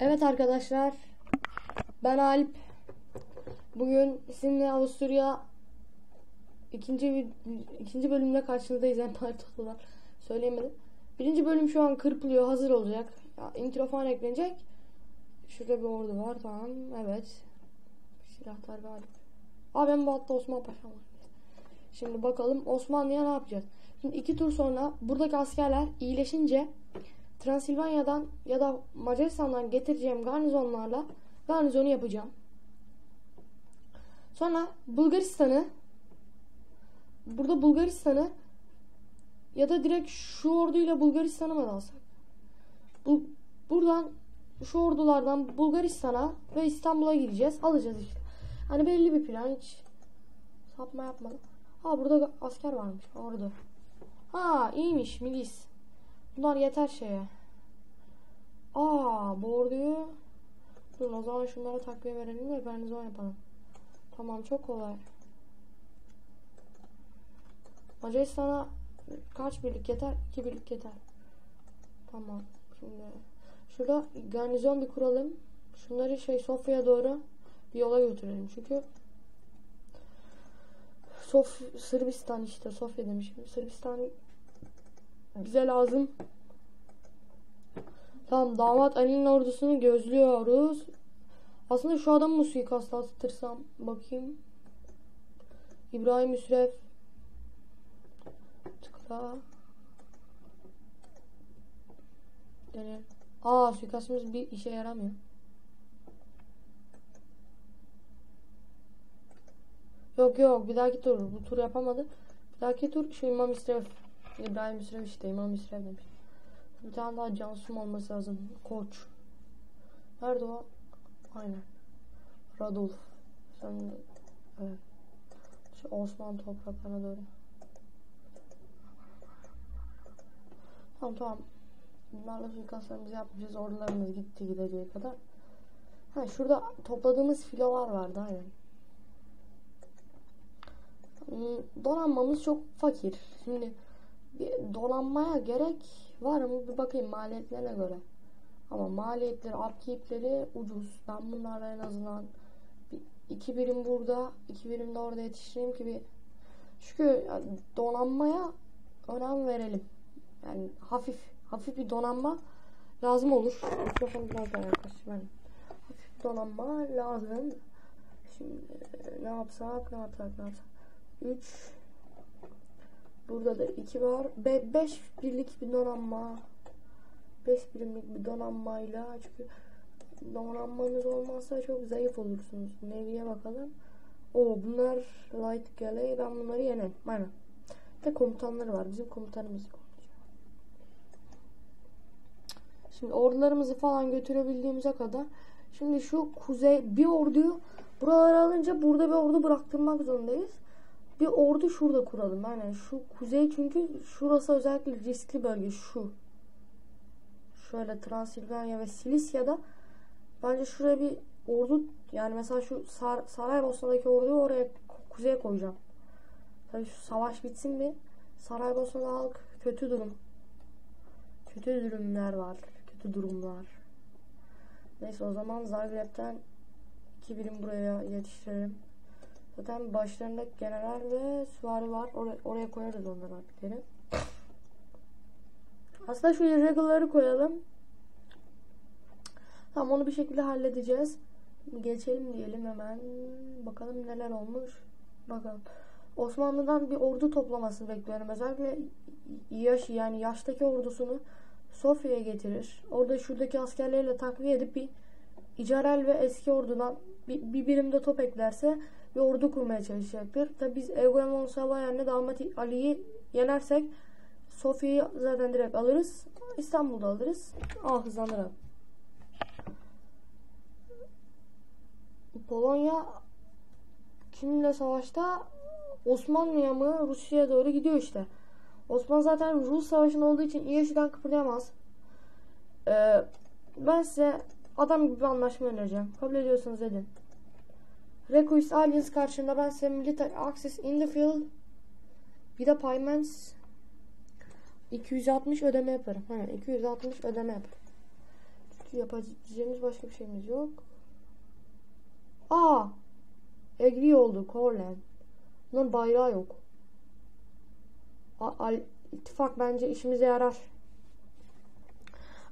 Evet arkadaşlar. Ben Alp. Bugün sizinle Avusturya ikinci ikinci bölümde karşınızdayız. Yani pardon söyleyemedim. Birinci bölüm şu an kırpılıyor. Hazır olacak. Ya, intro falan eklenecek. Şurada bir ordu var. Tamam. Evet. Silahlar galip. Aa ben bu hatta Osman Paşa var. Şimdi bakalım Osmanlı'ya ne yapacağız? Şimdi iki tur sonra buradaki askerler iyileşince Transilvanya'dan ya da Macaristan'dan getireceğim garnizonlarla garnizonu yapacağım. Sonra Bulgaristan'ı burada Bulgaristan'ı ya da direkt şu orduyla Bulgaristan'a mı alsak? Bu, buradan şu ordulardan Bulgaristan'a ve İstanbul'a gideceğiz. Alacağız işte. Hani belli bir plan hiç sapma yapmadım. Ha burada asker varmış orada. Ha iyiymiş milis. Bunlar yeter şeye. Aa bu orduyu Dur o zaman şunlara takviye verelim de garnizon yapalım. Tamam çok kolay. Macaristan'a kaç birlik yeter? İki birlik yeter. Tamam. Şimdi şurada garnizon bir kuralım. Şunları şey Sofya'ya doğru bir yola götürelim. Çünkü Sof Sırbistan işte Sofya demişim. Sırbistan bize lazım. Tamam damat Ali'nin ordusunu gözlüyoruz. Aslında şu adamı mı suikast attırsam bakayım. İbrahim Müsref. Tıkla. Deneyelim. Aa suikastımız bir işe yaramıyor. Yok yok bir dahaki tur. Bu tur yapamadı. Bir dahaki tur şu İmam İsref. İbrahim İsref işte İmam İsref demiş. Bir tane daha Cansum olması lazım. Koç. Nerede o? Aynen. Radolf. Sen evet. Şu Osmanlı topraklarına doğru. Tamam tamam. Bunlarla suikastlarımızı yapacağız. Ordularımız gitti gideceği kadar. Ha şurada topladığımız filolar vardı aynen. Hmm, Donanmamız çok fakir. Şimdi bir donanmaya gerek var mı bir bakayım maliyetlerine göre. Ama maliyetleri, upkeep'leri ucuz. Ben bunlarla en azından bir, iki birim burada, iki birim de orada yetiştireyim ki bir çünkü donanmaya önem verelim. Yani hafif, hafif bir donanma lazım olur. Mikrofonu biraz daha yaklaş. Ben hafif donanma lazım. Şimdi ne yapsak, ne yapsak, ne yapsak. 3 Burada da 2 var. 5 birlik bir donanma. 5 birimlik bir donanmayla çünkü donanmanız olmazsa çok zayıf olursunuz. Neviye bakalım. O bunlar light galley. Ben bunları yenerim. Aynen. De komutanları var. Bizim komutanımız yok. Şimdi ordularımızı falan götürebildiğimize kadar şimdi şu kuzey bir orduyu buralara alınca burada bir ordu bıraktırmak zorundayız bir ordu şurada kuralım. Yani şu kuzey çünkü şurası özellikle riskli bölge şu. Şöyle Transilvanya ve Silisya'da bence şuraya bir ordu yani mesela şu Sar Saraybosna'daki orduyu oraya kuzeye koyacağım. Tabii şu savaş bitsin bir. Saraybosna'da halk kötü durum. Kötü durumlar var. Kötü durumlar. Neyse o zaman Zagreb'den iki birim buraya yetiştirelim. Zaten başlarında general ve süvari var. Oraya, oraya koyarız onları harfleri. Aslında şu irregular'ı koyalım. Tamam onu bir şekilde halledeceğiz. Geçelim diyelim hemen. Bakalım neler olmuş. Bakalım. Osmanlı'dan bir ordu toplamasını bekliyorum. Özellikle yaş yani yaştaki ordusunu Sofya'ya getirir. Orada şuradaki askerleriyle takviye edip bir İcarel ve eski ordudan bir, bir birimde top eklerse bir ordu kurmaya çalışacaktır. Tabi biz Egoemon Savayan'la Damat Ali'yi yenersek Sofya'yı zaten direkt alırız. İstanbul'da alırız. Ah hızlanırım. Polonya kimle savaşta? Osmanlı'ya mı Rusya'ya doğru gidiyor işte. Osman zaten Rus savaşında olduğu için iyi yaşından kıpırdayamaz. Ee, ben size adam gibi bir anlaşma önereceğim. Kabul ediyorsanız edin. Request Aliens karşında ben size Military Access in the Field bir de Payments 260 ödeme yaparım. Hemen 260 ödeme yaparım. yapabileceğimiz başka bir şeyimiz yok. Aa! Agree oldu Corland. Bunun bayrağı yok. A- Al- İttifak bence işimize yarar.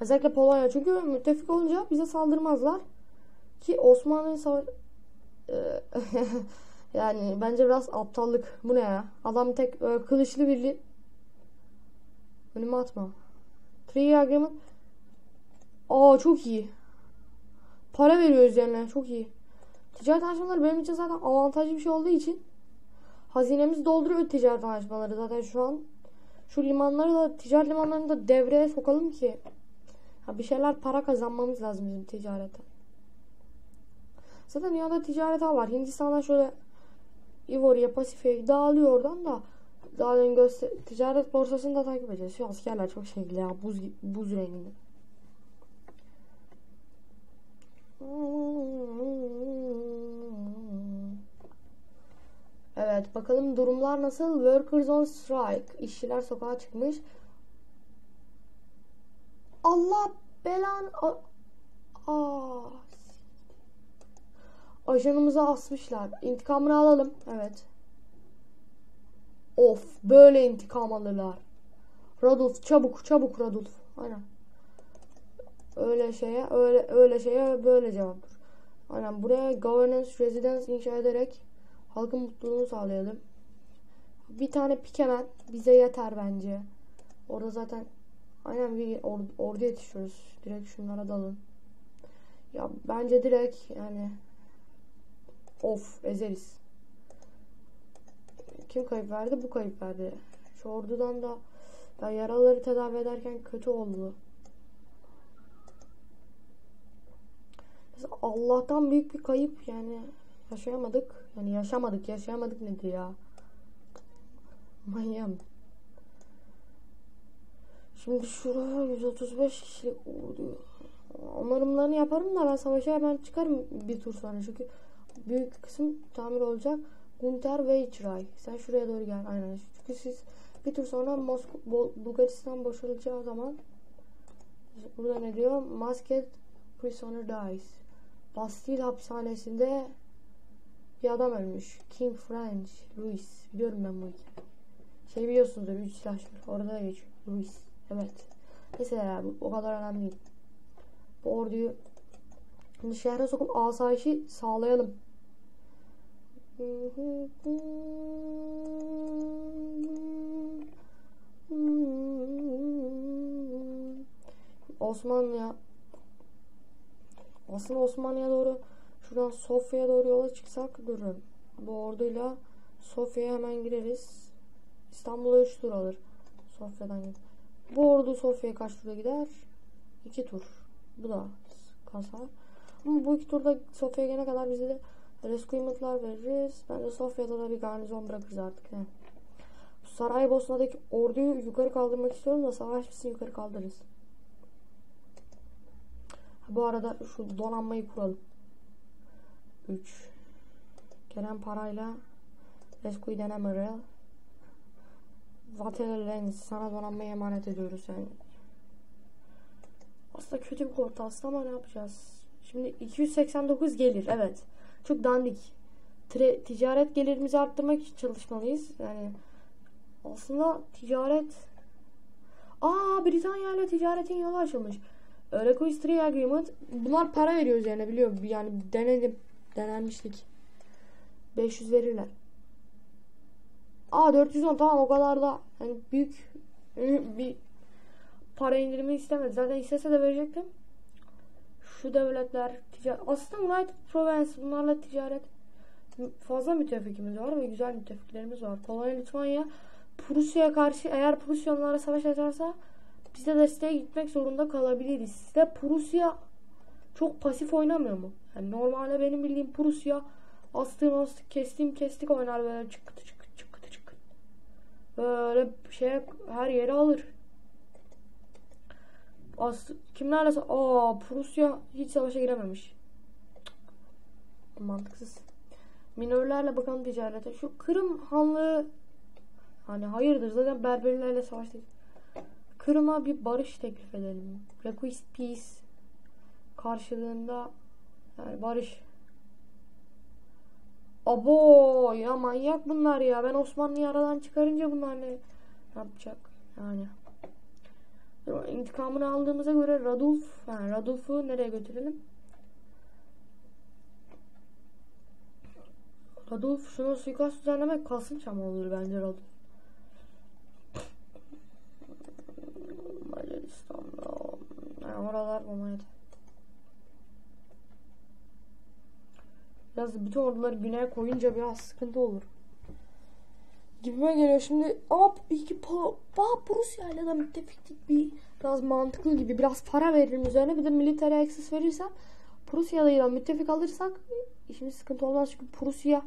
Özellikle Polonya. Çünkü müttefik olunca bize saldırmazlar. Ki Osmanlı savaş... Ee, yani bence biraz aptallık. Bu ne ya? Adam tek e, kılıçlı birli... Önüme atma. Three agreement. Aa çok iyi. Para veriyoruz yani. Çok iyi. Ticaret anlaşmaları benim için zaten avantajlı bir şey olduğu için hazinemizi dolduruyor ticaret anlaşmaları zaten şu an. Şu limanları da ticaret limanlarını da devreye sokalım ki ha, bir şeyler para kazanmamız lazım bizim ticaretten. Zaten dünyada ticaret var. Hindistan'dan şöyle Ivory'e, Pasifik'e dağılıyor oradan da daha önce göster ticaret borsasını da takip edeceğiz. Şu askerler çok şekilli ya. Buz, buz renginde. Evet bakalım durumlar nasıl? Workers on strike. İşçiler sokağa çıkmış. Allah belan. Aa. Ajanımızı asmışlar. İntikamını alalım. Evet. Of böyle intikam alırlar. Radulf çabuk çabuk Radulf. Aynen. Öyle şeye öyle öyle şeye böyle cevaptır. Aynen buraya governance residence inşa ederek halkın mutluluğunu sağlayalım. Bir tane pikemen bize yeter bence. Orada zaten aynen bir or, ordu yetişiyoruz. Direkt şunlara dalın. Ya bence direkt yani of ezeriz. Kim kayıp verdi? Bu kayıp verdi. Şu ordudan da ya yaraları tedavi ederken kötü oldu. Allah'tan büyük bir kayıp yani yaşayamadık. Yani yaşamadık, yaşayamadık nedir ya? Manyam. Şimdi şuraya 135 kişilik ordu. Onarımlarını yaparım da ben savaşa hemen çıkarım bir tur sonra çünkü büyük kısım tamir olacak. Gunter ve İçray. Sen şuraya doğru gel. Aynen. Çünkü siz bir tur sonra Moskova, Bulgaristan boşalacağı zaman burada ne diyor? Masked prisoner dies. Bastille hapishanesinde bir adam ölmüş. King French. Louis. Biliyorum ben bu hikayeyi. Şey biliyorsunuzdur. Üç silahşör. Orada da geçiyor. Louis. Evet. Mesela ya, bu o kadar önemli değil. Bu orduyu şimdi şehre sokup asayişi sağlayalım. Osmanlı'ya aslında Osmanlı'ya doğru şuradan Sofya'ya doğru yola çıksak durun. Bu orduyla Sofya'ya hemen gireriz. İstanbul'a 3 tur alır. Sofya'dan gider. Bu ordu Sofya'ya kaç tura gider? 2 tur. Bu da kasar. Ama bu iki turda Sofya'ya gelene kadar bize de rescuement'lar veririz. Bence Sofya'da da bir garnizon bırakırız artık. He. Saraybosna'daki orduyu yukarı kaldırmak istiyorum da savaş bitsin yukarı kaldırırız. Bu arada şu donanmayı kuralım. 3 Gelen parayla Rescue denemeri Vatele Lens sana donanmayı emanet ediyoruz yani. Aslında kötü bir kort aslında ama ne yapacağız? Şimdi 289 gelir evet. Çok dandik. Tre ticaret gelirimizi arttırmak için çalışmalıyız. Yani aslında ticaret Aa Britanya ile ticaretin yolu açılmış. Request Agreement. Bunlar para veriyor üzerine biliyorum. Yani denedim. Denenmişlik. 500 verirler. Aa 410 tamam o kadar da yani büyük bir para indirimi istemedi. Zaten istese de verecektim. Şu devletler ticaret aslında United Province bunlarla ticaret fazla müttefikimiz var ve güzel müttefiklerimiz var. Polonya, Litvanya Prusya'ya karşı eğer Prusya onlara savaş açarsa biz de desteğe gitmek zorunda kalabiliriz. De Prusya çok pasif oynamıyor mu? Yani normalde benim bildiğim Prusya astığım astık kestim kestik oynar böyle çıktı çıktı çıktı çıktı. Böyle şey her yeri alır. As kimlerle aa Prusya hiç savaşa girememiş. Mantıksız. Minörlerle bakalım ticarete. Şu Kırım Hanlığı hani hayırdır zaten Berberlerle savaştık. Kırım'a bir barış teklif edelim. Request peace. karşılığında yani barış. Abo ya manyak bunlar ya. Ben Osmanlı'yı aradan çıkarınca bunlar ne yapacak yani. İntikamını aldığımıza göre Radulf, yani Radulf'u nereye götürelim? Radulf şunu suikast düzenlemek Kasımçam olur bence Radulf. Macaristan'da yani oralar Romanya'da. Biraz bütün orduları güneye koyunca biraz sıkıntı olur. Gibime geliyor şimdi ama iki Prusya ile de müttefiklik bir biraz mantıklı gibi biraz para veririm üzerine bir de military access verirsen Prusya ile müttefik alırsak işimiz sıkıntı olmaz çünkü Prusya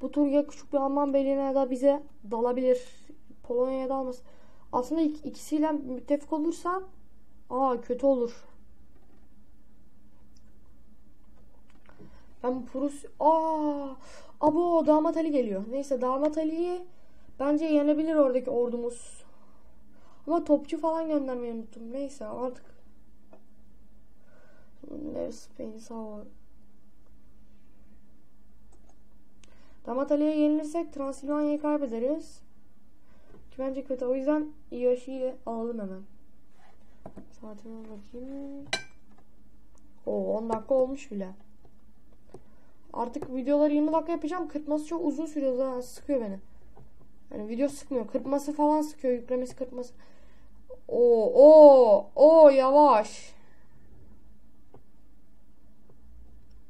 bu tur küçük bir Alman beyliğine ya da bize dalabilir. Polonya'ya dalmaz. Aslında ik ikisiyle müttefik olursa aa kötü olur. Ben Prus aa abo Damat Ali geliyor. Neyse Damat Ali'yi bence yenebilir oradaki ordumuz. Ama topçu falan göndermeyi unuttum. Neyse artık. Spain sağ Damat Ali'ye yenilirsek Transilvanya'yı kaybederiz. Ki bence kötü. O yüzden Yoshi'yi alalım hemen. Saatime bakayım. O 10 dakika olmuş bile. Artık videoları 20 dakika yapacağım. Kırpması çok uzun sürüyor. Zaten sıkıyor beni. Yani video sıkmıyor. Kırpması falan sıkıyor. Yüklemesi kırpması. O o o yavaş.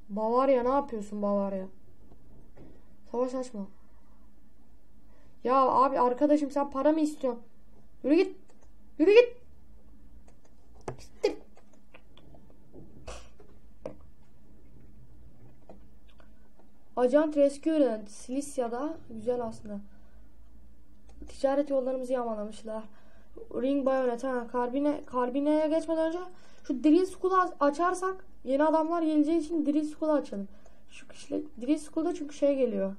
Bavarya ne yapıyorsun Bavarya? Savaş açma. Ya abi arkadaşım sen para mı istiyorsun? Yürü git. Yürü git. Gittir. Agent Rescue Silisya'da güzel aslında. Ticaret yollarımızı yağmalamışlar. Ring Bayonet ha Karbine Karbine'ye geçmeden önce şu Drill School'u açarsak yeni adamlar geleceği için Drill School'u açalım. Şu işte Drill School'da çünkü şey geliyor.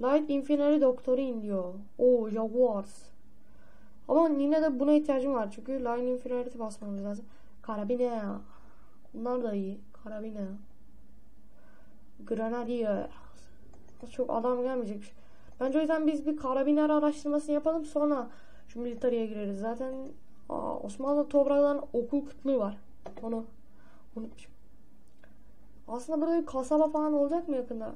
Light Infantry Doctrine diyor. O Jaguars. Ama yine de buna ihtiyacım var. Çünkü Line Infantry basmamız lazım. Karabine. Bunlar da iyi. Karabine. Grenadier. Çok adam gelmeyecekmiş. Bence o yüzden biz bir karabiner araştırmasını yapalım. Sonra şu militariye gireriz. Zaten aa, Osmanlı topraklarının okul kıtlığı var. Onu unutmuşum. Aslında burada bir kasaba falan olacak mı yakında?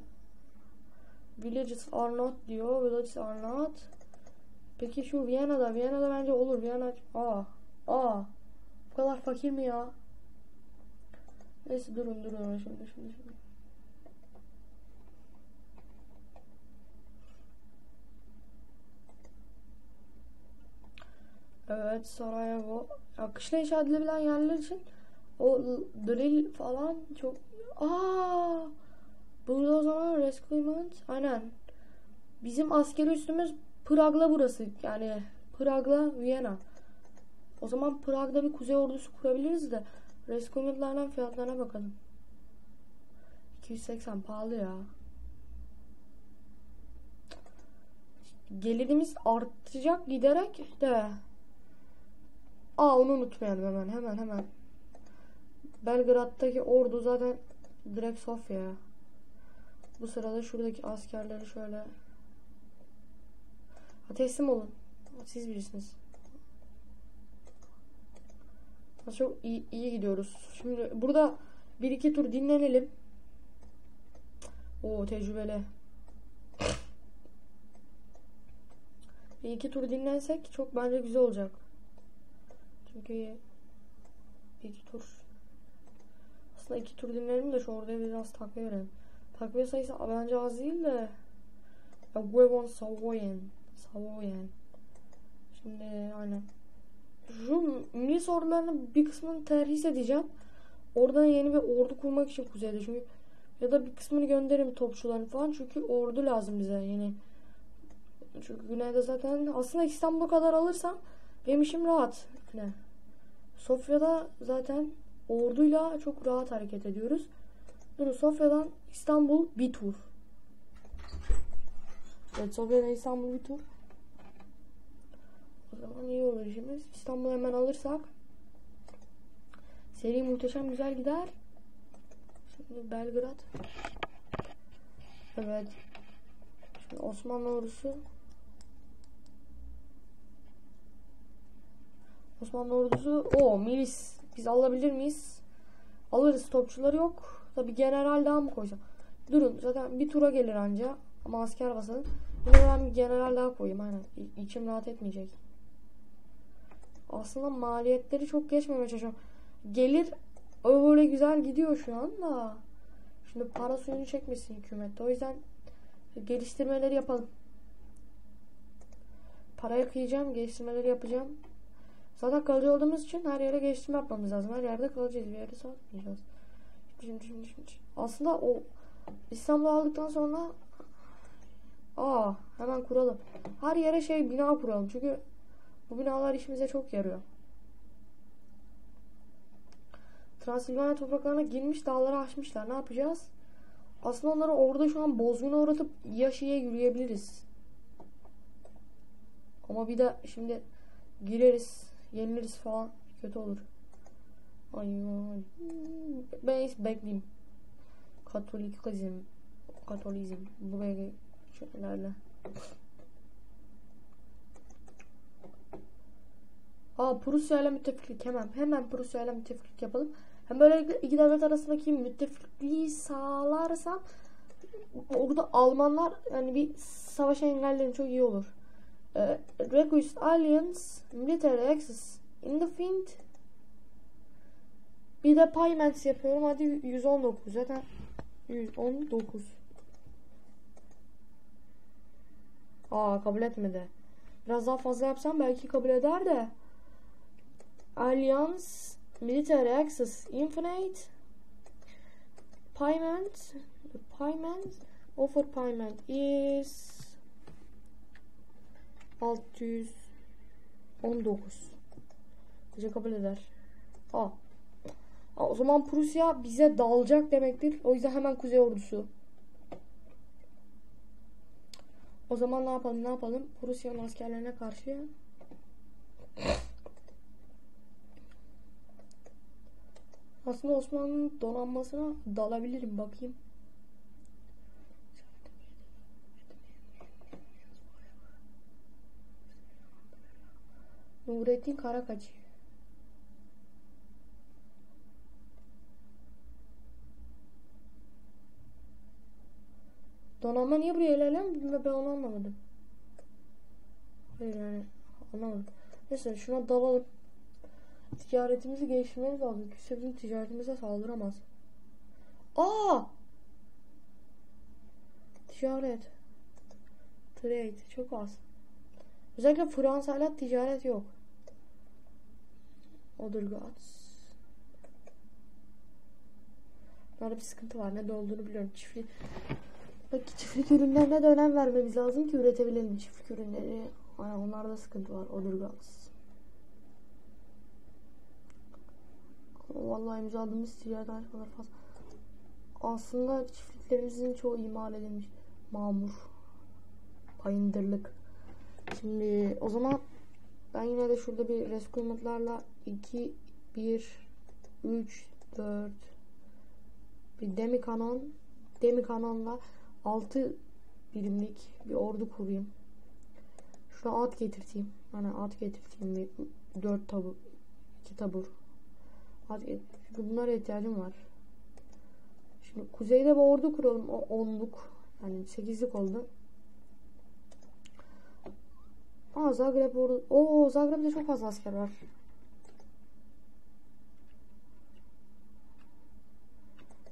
Villages are not diyor. Villages are not. Peki şu Viyana'da. Viyana'da bence olur. Viyana. Aa. Aa. Bu kadar fakir mi ya? Neyse durun durun şimdi şimdi şimdi. Evet Sarajevo. Ya kışla inşa edilebilen yerler için o drill falan çok aa! Burada o zaman rescuement aynen. Bizim askeri üstümüz Prag'la burası yani Prag'la Viyana. O zaman Prag'da bir kuzey ordusu kurabiliriz de rescuement'lardan fiyatlarına bakalım. 280 pahalı ya. Gelirimiz artacak giderek de Aa onu unutmayalım hemen hemen hemen. Belgrad'daki ordu zaten direkt Sofya. Bu sırada şuradaki askerleri şöyle ha, teslim olun. Siz bilirsiniz. Çok iyi, iyi gidiyoruz. Şimdi burada bir iki tur dinlenelim. O tecrübeli. Bir iki tur dinlensek çok bence güzel olacak. Çünkü iki tur aslında iki tur dinleyelim de şu orada biraz takviye verelim. Takviye sayısı bence az değil de Guevon Savoyen Savoyen Şimdi aynen şu milis ordularının bir kısmını terhis edeceğim. Oradan yeni bir ordu kurmak için kuzeyde çünkü ya da bir kısmını gönderirim topçuların falan çünkü ordu lazım bize yeni. Çünkü güneyde zaten aslında İstanbul'a kadar alırsam benim işim rahat. Ne? Sofya'da zaten orduyla çok rahat hareket ediyoruz. Durun Sofya'dan İstanbul bir tur. Evet Sofya'dan İstanbul bir tur. O zaman iyi olur işimiz. İstanbul'u hemen alırsak seri muhteşem güzel gider. Şimdi Belgrad. Evet. Şimdi Osmanlı ordusu. Osmanlı ordusu. O milis. Biz alabilir miyiz? Alırız. Topçuları yok. Tabi general daha mı koysam? Durun. Zaten bir tura gelir anca. Ama asker basalım. Yine ben bir general daha koyayım. Aynen. İ- İçim rahat etmeyecek. Aslında maliyetleri çok geçmemeye çalışıyorum. Gelir öyle güzel gidiyor şu anda. Şimdi para suyunu çekmesin hükümet. O yüzden geliştirmeleri yapalım. Parayı kıyacağım, geliştirmeleri yapacağım. Zaten kalıcı olduğumuz için her yere geliştirme yapmamız lazım. Her yerde kalacağız, bir yerde satmayacağız. Aslında o İstanbul'u aldıktan sonra Aa, hemen kuralım. Her yere şey bina kuralım. Çünkü bu binalar işimize çok yarıyor. Transilvanya topraklarına girmiş dağları aşmışlar. Ne yapacağız? Aslında onları orada şu an bozguna uğratıp yaşaya yürüyebiliriz. Ama bir de şimdi gireriz, yeniliriz falan kötü olur. Ay, ay. Ben bekleyeyim. Katolikizm, Katolizm bu böyle şeylerle. Aa Prusya ile müttefiklik hemen hemen Prusya ile müttefiklik yapalım. Hem böylelikle iki devlet arasındaki müttefikliği sağlarsam orada Almanlar yani bir savaşa engellerin çok iyi olur. Ee, Request Alliance Military Access in the Field bir de payments yapıyorum. Hadi 119 zaten 119 Aa kabul etmedi. Biraz daha fazla yapsam belki kabul eder de. Alliance Military Access Infinite Payment Payment Offer payment is 619 Bize kabul eder. Aa. Aa, o zaman Prusya bize dalacak demektir. O yüzden hemen kuzey ordusu. O zaman ne yapalım ne yapalım? Rusya'nın askerlerine karşı Aslında Osmanlı'nın donanmasına dalabilirim bakayım. Nurettin Karakaç. Donanma niye buraya ilerlemiyor? Ben onu anlamadım. Hayır yani anlamadım. Neyse şuna dalalım. Ticaretimizi geliştirmemiz lazım. Kimse bizim ticaretimize saldıramaz. Aa! Ticaret. Trade çok az. Özellikle Fransa'yla ticaret yok. Odurgats. Burada bir sıkıntı var. Ne de olduğunu biliyorum. Çiftlik Bak çiftlik ürünlerine de önem vermemiz lazım ki üretebilelim çiftlik ürünleri. Ay, onlarda sıkıntı var. Odurgaz. Vallahi imzaladığımız ticaret anlaşmaları fazla. Aslında çiftliklerimizin çoğu imal edilmiş. Mamur. Bayındırlık. Şimdi o zaman ben yine de şurada bir reskumentlarla 2, 1, 3, 4 bir demi kanon demi kanonla 6 birimlik bir ordu kurayım. Şuna at getirteyim. Hani at getirteyim bir 4 tabur 2 tabur. At bunlara ihtiyacım var. Şimdi kuzeyde bir ordu kuralım. O onluk. Yani 8'lik oldu. Aa Zagreb ordu. Oo Zagreb'de çok fazla asker var.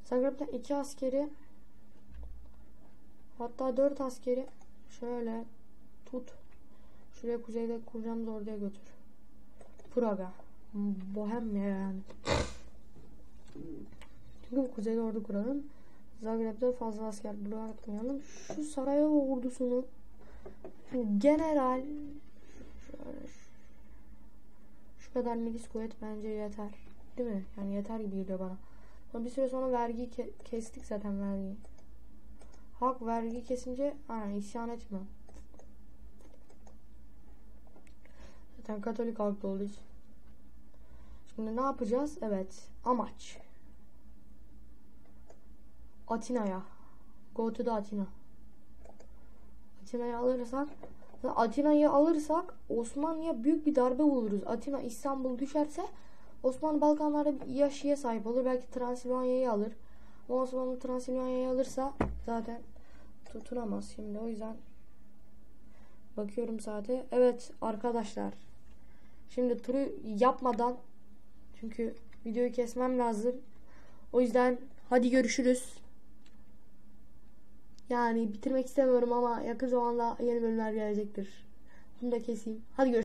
Zagreb'den iki askeri hatta dört askeri şöyle tut. Şuraya kuzeyde kuracağımız orduya götür. Praga. Bohemya yani. Çünkü kuzeyde ordu kuralım. Zagreb'de fazla asker bırakmayalım. Şu Sarajevo ordusunu general şöyle şu kadar milis kuvvet bence yeter. Değil mi? Yani yeter gibi geliyor bana. Ama bir süre sonra vergiyi ke kestik zaten vergiyi. Halk vergi kesince aynen isyan etmiyor. Zaten Katolik halk olduğu için. Şimdi ne yapacağız? Evet. Amaç. Atina'ya. Go to the Atina. Atina'yı alırsak Atina'yı alırsak Osmanlı'ya büyük bir darbe buluruz. Atina İstanbul düşerse Osmanlı Balkanlarda ya Şi'ye sahip olur. Belki Transilvanya'yı alır. Ama Osmanlı Transilvanya'yı alırsa zaten tutunamaz şimdi. O yüzden bakıyorum saate. Evet arkadaşlar. Şimdi turu yapmadan çünkü videoyu kesmem lazım. O yüzden hadi görüşürüz. Yani bitirmek istemiyorum ama yakın zamanda yeni bölümler gelecektir. Bunu da keseyim. Hadi görüşürüz.